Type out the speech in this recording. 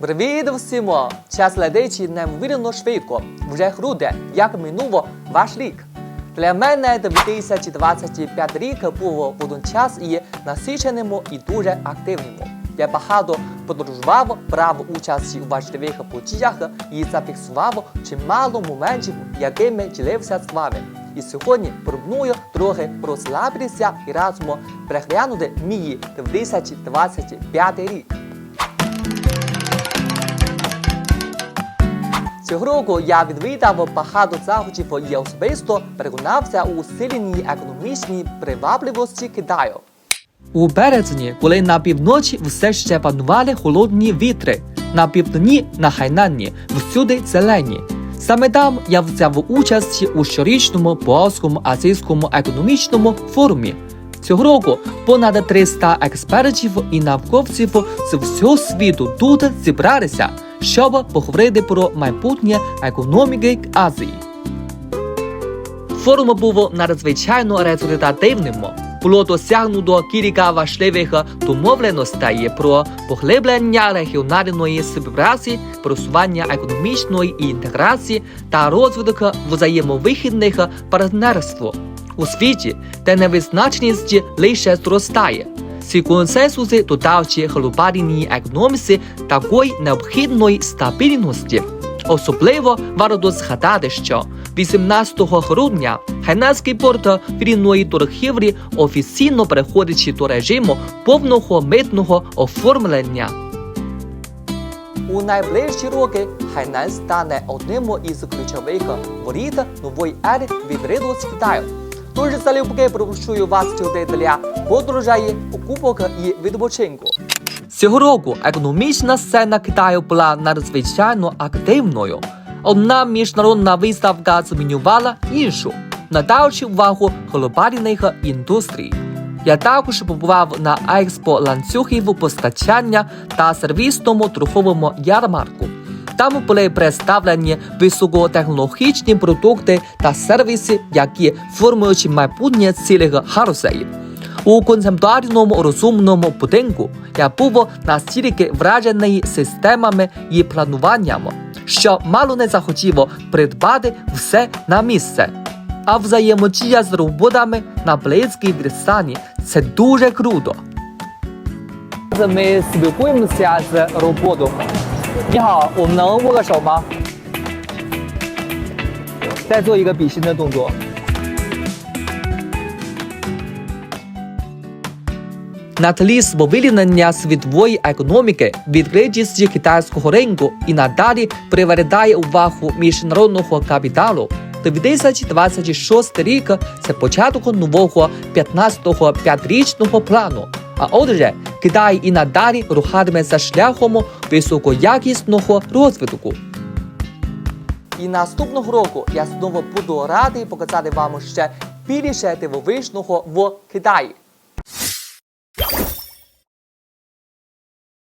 Привіт всім! Час летить неймовірно швидко. Вже грудень, як минуло ваш рік. Для мене 2025 рік був водночас і насиченим і дуже активним. Я багато подорожував, брав участь у важливих подіях і зафіксував чимало моментів, якими ділився з вами. І сьогодні пропоную трохи розслабитися і разом переглянути мій 2025 рік. Цього року я відвідав багато заходів і особисто переконався у сильній економічній привабливості Китаю. У березні, коли на півночі все ще панували холодні вітри, на півдні на Хайнанні всюди зелені. Саме там я взяв участь у щорічному Поаському азійському економічному форумі. Цього року понад 300 експертів і науковців з всього світу тут зібралися, щоб поговорити про майбутнє економіки Азії. Форум був надзвичайно результативним. Було досягнуто кілька важливих домовленостей про поглиблення регіональної співпраці, просування економічної інтеграції та розвиток взаємовихідних партнерств у світі, де невизначеність лише зростає. Ці консенсуси додавчі глобальній економіці такої необхідної стабільності. Особливо варто згадати, що 18 грудня Хайнанський порт вільної торгівлі офіційно переходить до режиму повного митного оформлення. У найближчі роки Хайнан стане одним із ключових воріт нової ери відряду з Китаю. Тож залюбки пропущую вас сюди для подорожей, покупок і відпочинку. Цього року економічна сцена Китаю була надзвичайно активною. Одна міжнародна виставка змінювала іншу, надаючи увагу глобальних індустрій. Я також побував на експо ланцюгів постачання та сервісному торговому ярмарку. Там були представлені високотехнологічні продукти та сервіси, які формують майбутнє цілих галузей. У концептуальному розумному будинку я був настільки вражений системами і плануванням, що мало не захотів придбати все на місце. А взаємодія з роботами на близькій відстані це дуже круто. Ми спілкуємося з роботою. 你好，我们能握个手吗？再做一个比心的动作。На тлі сповільнення світової економіки відкритість китайського ринку і надалі привертає увагу міжнародного капіталу. 2026 рік це початок нового 15-го п'ятирічного плану. А отже, Китай і надалі рухатиметься шляхом високоякісного розвитку. І наступного року я знову буду радий показати вам ще більше дивовижного в Китаї.